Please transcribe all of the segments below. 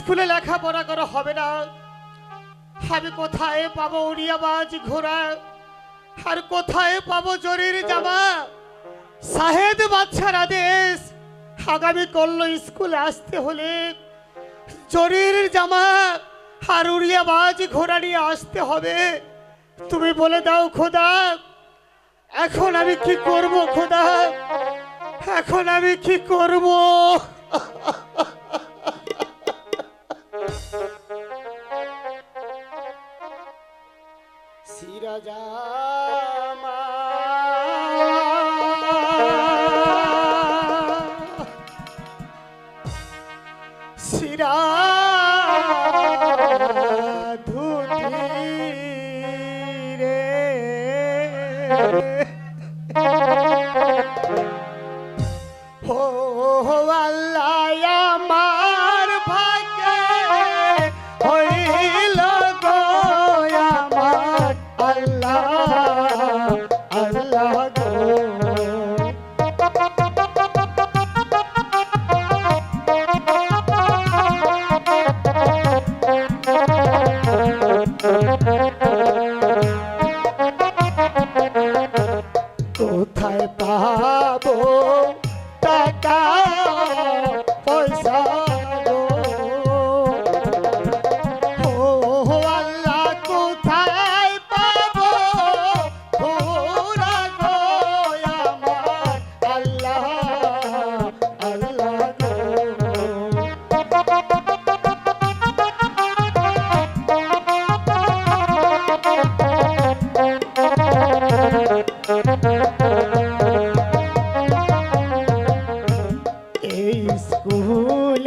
স্কুলে লেখাপড়া করা হবে না। আমি কোথায় পাবো উড়িয়া উড়িয়াবাজ ঘোড়া? আর কোথায় পাবো জরির জামা? সাহেদ বাচ্চার আদেশ, আগামী করল স্কুলে আসতে হলে জরির জামা আর উড়িয়া উড়িয়াবাজ ঘোড়া নিয়ে আসতে হবে। তুমি বলে দাও, খোদা, এখন আমি কি করব, খোদা? এখন আমি কি করব? সিরাজামা। সিরা ধুতি রে পাবো টাকা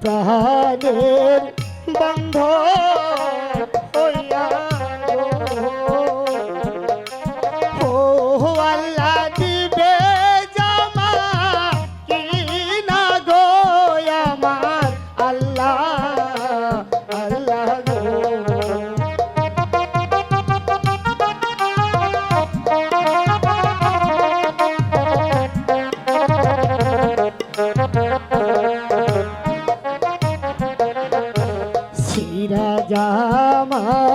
প্রাণের বন্ধ রাজা মা